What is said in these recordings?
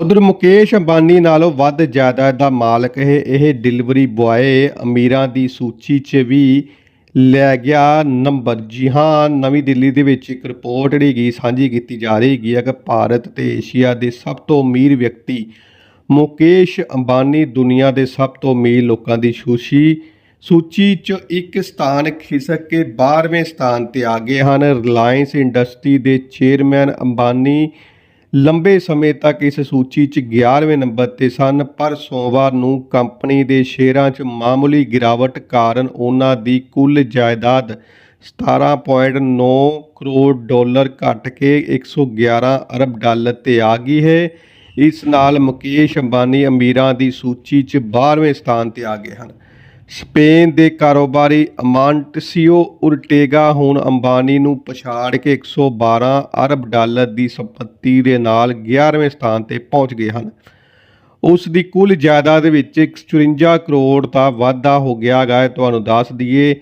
ਉਧਰ ਮੁਕੇਸ਼ ਅੰਬਾਨੀ ਨਾਲੋਂ ਵੱਧ ਜਾਇਦਾਦ ਦਾ ਮਾਲਕ ਇਹ ਇਹ ਡਿਲੀਵਰੀ ਬੁਆਏ ਅਮੀਰਾਂ ਦੀ ਸੂਚੀ 'ਚ ਵੀ ਲੈ ਗਿਆ ਨੰਬਰ। ਜੀ ਹਾਂ, ਨਵੀਂ ਦਿੱਲੀ ਦੇ ਵਿੱਚ ਇੱਕ ਰਿਪੋਰਟ ਜਿਹੜੀ ਗਈ ਸਾਂਝੀ ਕੀਤੀ ਜਾ ਰਹੀ ਹੈਗੀ ਹੈ ਕਿ ਭਾਰਤ ਤੇ ਏਸ਼ੀਆ ਦੇ ਸਭ ਤੋਂ ਅਮੀਰ ਵਿਅਕਤੀ ਮੁਕੇਸ਼ ਅੰਬਾਨੀ ਦੁਨੀਆ ਦੇ ਸਭ ਤੋਂ ਅਮੀਰ ਲੋਕਾਂ ਦੀ ਸੂਚੀ ਸੂਚੀ 'ਚ ਇੱਕ ਸਥਾਨ ਖਿਸਕ ਕੇ 12ਵੇਂ ਸਥਾਨ ਤੇ ਆ ਗਏ ਹਨ। ਰਿਲਾਇੰਸ ਇੰਡਸਟਰੀ ਦੇ ਚੇਅਰਮੈਨ ਅੰਬਾਨੀ ਲੰਬੇ ਸਮੇਂ ਤੱਕ ਇਸ ਸੂਚੀ 'ਚ 11ਵੇਂ ਨੰਬਰ ਤੇ ਸਨ, ਪਰ ਸੋਮਵਾਰ ਨੂੰ ਕੰਪਨੀ ਦੇ ਸ਼ੇਅਰਾਂ 'ਚ ਮਾਮੂਲੀ ਗਿਰਾਵਟ ਕਾਰਨ ਉਹਨਾਂ ਦੀ ਕੁੱਲ ਜਾਇਦਾਦ 17.9 ਕਰੋੜ ਡਾਲਰ ਘਟ ਕੇ 111 ਅਰਬ ਡਾਲਰ ਤੇ ਆ ਗਈ ਹੈ। ਇਸ ਨਾਲ ਮੁਕੇਸ਼ ਅੰਬਾਨੀ ਅਮੀਰਾਂ ਦੀ ਸੂਚੀ 'ਚ 12ਵੇਂ ਸਥਾਨ ਤੇ ਆ ਗਏ ਹਨ। ਸਪੇਨ ਦੇ ਕਾਰੋਬਾਰੀ ਅਮਾਂਟਸੀਓ ਉਰਟੇਗਾ ਹੁਣ ਅੰਬਾਨੀ ਨੂੰ ਪਛਾੜ ਕੇ 112 ਅਰਬ ਡਾਲਰ ਦੀ ਸੰਪਤੀ ਦੇ ਨਾਲ 11ਵੇਂ ਸਥਾਨ ਤੇ ਪਹੁੰਚ ਗਏ ਹਨ। ਉਸ ਦੀ ਕੁੱਲ ਜਾਇਦਾਦ ਵਿੱਚ 54 ਕਰੋੜ ਦਾ ਵਾਧਾ ਹੋ ਗਿਆ ਗਾ। ਤੁਹਾਨੂੰ ਦੱਸ ਦਈਏ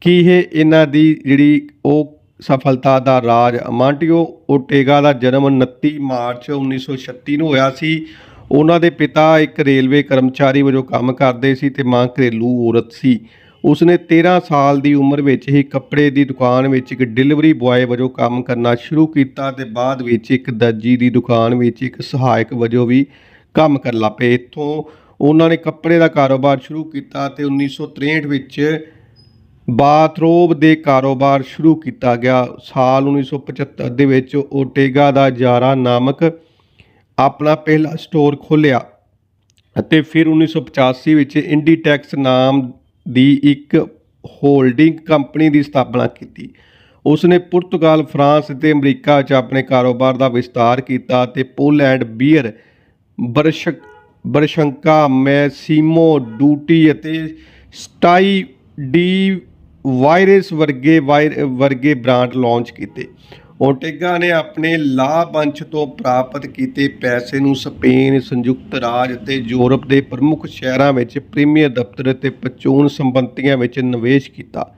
ਕਿ ਇਹ ਇਹਨਾਂ ਦੀ ਜਿਹੜੀ ਉਹ ਸਫਲਤਾ ਦਾ ਰਾਜ ਅਮਾਂਟੀਓ ਓਟੇਗਾ ਦਾ ਜਨਮ 29 ਮਾਰਚ 1936 ਨੂੰ ਹੋਇਆ ਸੀ। ਉਹਨਾਂ ਦੇ ਪਿਤਾ ਇੱਕ ਰੇਲਵੇ ਕਰਮਚਾਰੀ ਵਜੋਂ ਕੰਮ ਕਰਦੇ ਸੀ ਤੇ ਮਾਂ ਘਰੇਲੂ ਔਰਤ ਸੀ। ਉਸਨੇ 13 ਸਾਲ ਦੀ ਉਮਰ ਵਿੱਚ ਹੀ ਕੱਪੜੇ ਦੀ ਦੁਕਾਨ ਵਿੱਚ ਇੱਕ ਡਿਲੀਵਰੀ ਬੁਆਏ ਵਜੋਂ ਕੰਮ ਕਰਨਾ ਸ਼ੁਰੂ ਕੀਤਾ ਤੇ ਬਾਅਦ ਵਿੱਚ ਇੱਕ ਦਰਜੀ ਦੀ ਦੁਕਾਨ ਵਿੱਚ ਇੱਕ ਸਹਾਇਕ ਵਜੋਂ ਵੀ ਕੰਮ ਕਰਨ ਲੱਗ ਪਏ। ਇੱਥੋਂ ਉਹਨਾਂ ਨੇ ਕੱਪੜੇ ਦਾ ਕਾਰੋਬਾਰ ਸ਼ੁਰੂ ਕੀਤਾ ਤੇ 1963 ਵਿੱਚ ਬਾਥਰੋਬ ਦੇ ਕਾਰੋਬਾਰ ਸ਼ੁਰੂ ਕੀਤਾ ਗਿਆ। ਸਾਲ 1975 ਦੇ ਵਿੱਚ ਓਟੇਗਾ ਦਾ ਜਾਰਾ ਨਾਮਕ ਆਪਣਾ ਪਹਿਲਾ ਸਟੋਰ ਖੋਲ੍ਹਿਆ ਅਤੇ ਫਿਰ 1985 ਵਿੱਚ ਇੰਡੀਟੈਕਸ ਨਾਮ ਦੀ ਇੱਕ ਹੋਲਡਿੰਗ ਕੰਪਨੀ ਦੀ ਸਥਾਪਨਾ ਕੀਤੀ। ਉਸਨੇ ਪੁਰਤਗਾਲ, ਫਰਾਂਸ ਅਤੇ ਅਮਰੀਕਾ ਵਿੱਚ ਆਪਣੇ ਕਾਰੋਬਾਰ ਦਾ ਵਿਸਤਾਰ ਕੀਤਾ ਅਤੇ pull and Bear, Bershka, Bershka, Massimo Dutti ਅਤੇ ਸਟਾਈ ਡੀ ਵਾਇਰਸ ਵਰਗੇ ਵਾਇਰ, ਵਰਗੇ ਬ੍ਰਾਂਡ ਲਾਂਚ ਕੀਤੇ। ਓਟੇਗਾ ਨੇ ਆਪਣੇ ਲਾਭ ਅੰਸ਼ ਤੋਂ ਪ੍ਰਾਪਤ ਕੀਤੇ ਪੈਸੇ ਨੂੰ ਸਪੇਨ ਸੰਯੁਕਤ ਰਾਜ ਅਤੇ ਯੂਰਪ ਦੇ ਪ੍ਰਮੁੱਖ ਸ਼ਹਿਰਾਂ ਵਿੱਚ ਪ੍ਰੀਮੀਅਰ ਦਫ਼ਤਰ ਅਤੇ ਪਰਚੂਨ ਸੰਪਤੀਆਂ ਵਿੱਚ ਨਿਵੇਸ਼ ਕੀਤਾ।